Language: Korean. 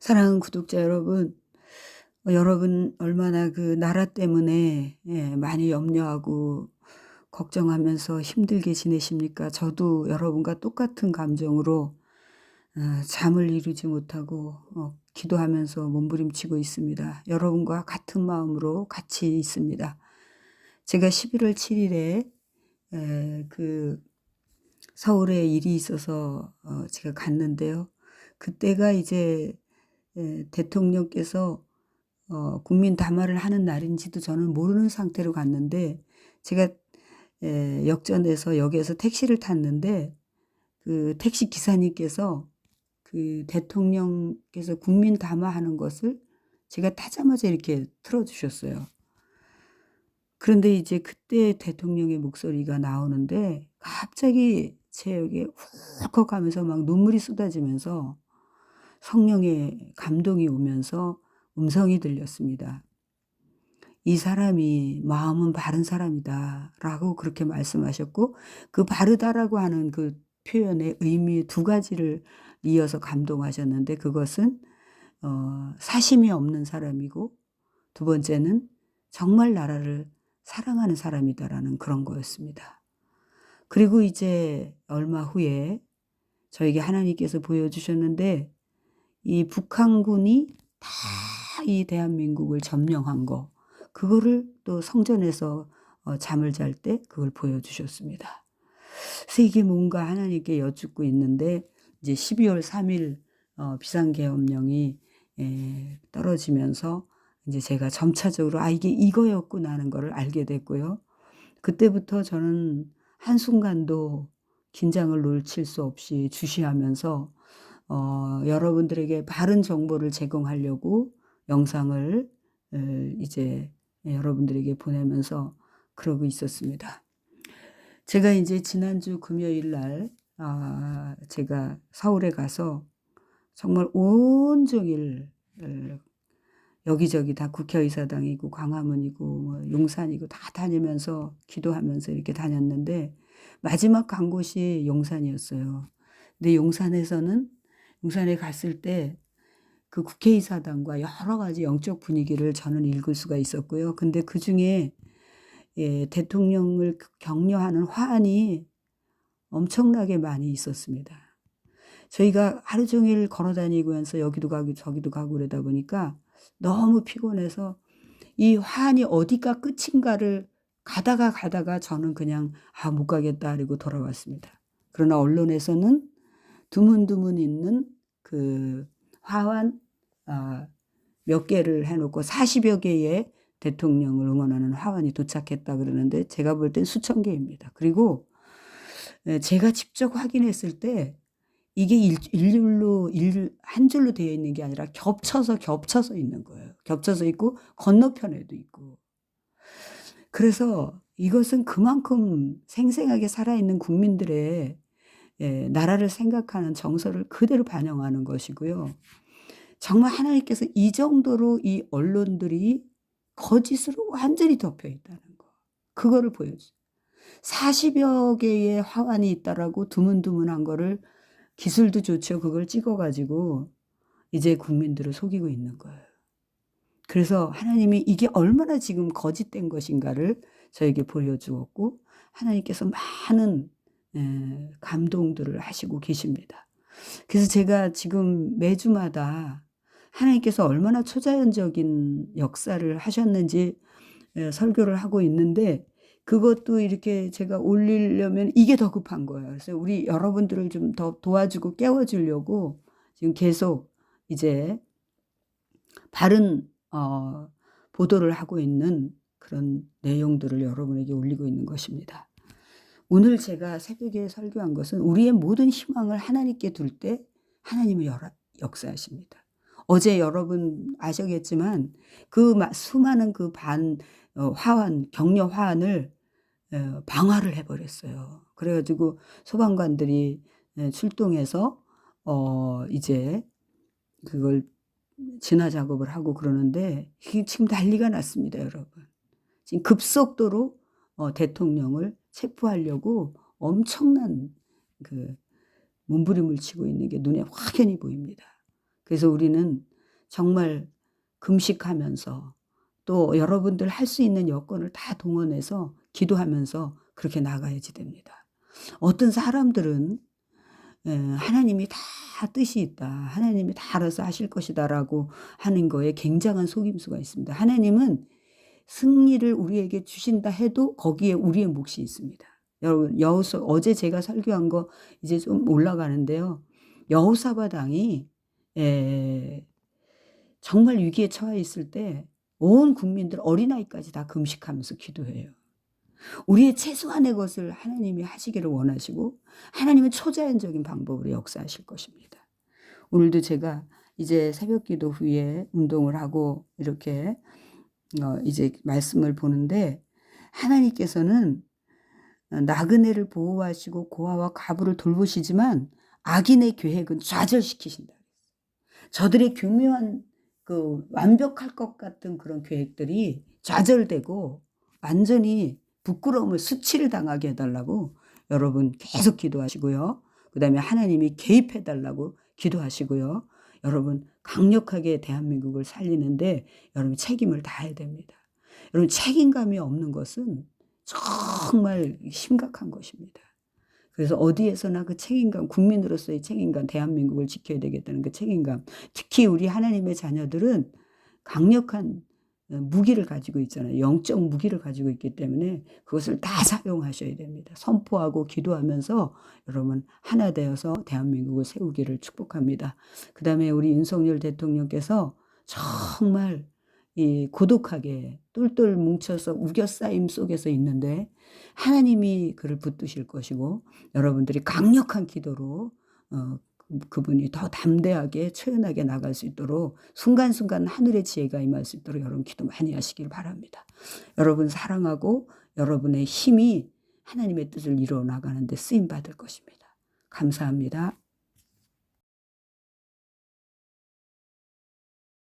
사랑하는 구독자 여러분, 어, 여러분 얼마나 그 나라 때문에 예, 많이 염려하고 걱정하면서 힘들게 지내십니까? 저도 여러분과 똑같은 감정으로 어, 잠을 이루지 못하고 어, 기도하면서 몸부림치고 있습니다. 여러분과 같은 마음으로 같이 있습니다. 제가 11월 7일에 에, 그 서울에 일이 있어서 어, 제가 갔는데요. 그때가 이제 에, 대통령께서 어, 국민 담화를 하는 날인지도 저는 모르는 상태로 갔는데 제가 에, 역전에서 역에서 택시를 탔는데 그 택시 기사님께서 그 대통령께서 국민 담화하는 것을 제가 타자마자 이렇게 틀어주셨어요. 그런데 이제 그때 대통령의 목소리가 나오는데 갑자기 제 여기에 훅훅하면서 막 눈물이 쏟아지면서 성령의 감동이 오면서 음성이 들렸습니다. 이 사람이 마음은 바른 사람이다. 라고 그렇게 말씀하셨고, 그 바르다라고 하는 그 표현의 의미 두 가지를 이어서 감동하셨는데, 그것은, 어, 사심이 없는 사람이고, 두 번째는 정말 나라를 사랑하는 사람이다라는 그런 거였습니다. 그리고 이제 얼마 후에 저에게 하나님께서 보여주셨는데, 이 북한군이 다 이 대한민국을 점령한 거, 그거를 또 성전에서 어, 잠을 잘 때 그걸 보여주셨습니다. 그래서 이게 뭔가 하나님께 여쭙고 있는데, 이제 12월 3일 어, 비상계엄령이 에, 떨어지면서 이제 제가 점차적으로 아, 이게 이거였구나 하는 거를 알게 됐고요. 그때부터 저는 한순간도 긴장을 놓칠 수 없이 주시하면서 어, 여러분들에게 바른 정보를 제공하려고 영상을 에, 이제 여러분들에게 보내면서 그러고 있었습니다. 제가 이제 지난주 금요일 날 아, 제가 서울에 가서 정말 온종일 에, 여기저기 다 국회의사당이고 광화문이고 뭐 용산이고 다 다니면서 기도하면서 이렇게 다녔는데 마지막 간 곳이 용산이었어요. 근데 용산에서는 용산에 갔을 때 그 국회의사당과 여러 가지 영적 분위기를 저는 읽을 수가 있었고요. 근데 그 중에 예, 대통령을 격려하는 화환이 엄청나게 많이 있었습니다. 저희가 하루 종일 걸어 다니면서 여기도 가고 저기도 가고 그러다 보니까 너무 피곤해서 이 화환이 어디가 끝인가를 가다가 가다가 저는 그냥 아, 못 가겠다 그리고 돌아왔습니다. 그러나 언론에서는 드문드문 있는 그 화환 아, 몇 개를 해놓고 40여 개의 대통령을 응원하는 화환이 도착했다 그러는데 제가 볼 땐 수천 개입니다. 그리고 제가 직접 확인했을 때 이게 일, 일률로 일, 한 줄로 되어 있는 게 아니라 겹쳐서 겹쳐서 있는 거예요. 겹쳐서 있고 건너편에도 있고. 그래서 이것은 그만큼 생생하게 살아있는 국민들의 예, 나라를 생각하는 정서를 그대로 반영하는 것이고요. 정말 하나님께서 이 정도로 이 언론들이 거짓으로 완전히 덮여 있다는 거. 그거를 보여주죠. 40여 개의 화환이 있다라고 드문드문한 거를 기술도 좋죠. 그걸 찍어가지고 이제 국민들을 속이고 있는 거예요. 그래서 하나님이 이게 얼마나 지금 거짓된 것인가를 저에게 보여주었고 하나님께서 많은 감동들을 하시고 계십니다. 그래서 제가 지금 매주마다 하나님께서 얼마나 초자연적인 역사를 하셨는지 설교를 하고 있는데 그것도 이렇게 제가 올리려면 이게 더 급한 거예요. 그래서 우리 여러분들을 좀 더 도와주고 깨워주려고 지금 계속 이제 바른 어, 보도를 하고 있는 그런 내용들을 여러분에게 올리고 있는 것입니다. 오늘 제가 새벽에 설교한 것은 우리의 모든 희망을 하나님께 둘 때 하나님은 역사하십니다. 어제 여러분 아시겠지만 그 수많은 그 반 화환 격려 화환을 방화를 해버렸어요. 그래가지고 소방관들이 출동해서 어 이제 그걸 진화 작업을 하고 그러는데 지금 난리가 났습니다, 여러분. 지금 급속도로 어, 대통령을 체포하려고 엄청난 그 몸부림을 치고 있는 게 눈에 확연히 보입니다. 그래서 우리는 정말 금식하면서 또 여러분들 할 수 있는 여건을 다 동원해서 기도하면서 그렇게 나가야지 됩니다. 어떤 사람들은 예, 하나님이 다 뜻이 있다. 하나님이 다 알아서 하실 것이다라고 하는 거에 굉장한 속임수가 있습니다. 하나님은 승리를 우리에게 주신다 해도 거기에 우리의 몫이 있습니다. 여러분 여호사 어제 제가 설교한 거 이제 좀 올라가는데요. 여호사밧 왕이 에, 정말 위기에 처해 있을 때 온 국민들 어린아이까지 다 금식하면서 기도해요. 우리의 최소한의 것을 하나님이 하시기를 원하시고 하나님은 초자연적인 방법으로 역사하실 것입니다. 오늘도 제가 이제 새벽 기도 후에 운동을 하고 이렇게 어 이제 말씀을 보는데 하나님께서는 나그네를 보호하시고 고아와 과부를 돌보시지만 악인의 계획은 좌절시키신다. 저들의 교묘한 그 완벽할 것 같은 그런 계획들이 좌절되고 완전히 부끄러움을 수치를 당하게 해달라고 여러분 계속 기도하시고요. 그 다음에 하나님이 개입해달라고 기도하시고요. 여러분 강력하게 대한민국을 살리는데 여러분 책임을 다해야 됩니다. 여러분 책임감이 없는 것은 정말 심각한 것입니다. 그래서 어디에서나 그 책임감, 국민으로서의 책임감, 대한민국을 지켜야 되겠다는 그 책임감, 특히 우리 하나님의 자녀들은 강력한 어, 무기를 가지고 있잖아요. 영적 무기를 가지고 있기 때문에 그것을 다 사용하셔야 됩니다. 선포하고 기도하면서 여러분 하나 되어서 대한민국을 세우기를 축복합니다. 그 다음에 우리 윤석열 대통령께서 정말 이 고독하게 똘똘 뭉쳐서 우겨싸임 속에서 있는데 하나님이 그를 붙드실 것이고 여러분들이 강력한 기도로 어, 그분이 더 담대하게 초연하게 나갈 수 있도록 순간순간 하늘의 지혜가 임할 수 있도록 여러분 기도 많이 하시길 바랍니다. 여러분 사랑하고 여러분의 힘이 하나님의 뜻을 이루어 나가는데 쓰임 받을 것입니다. 감사합니다.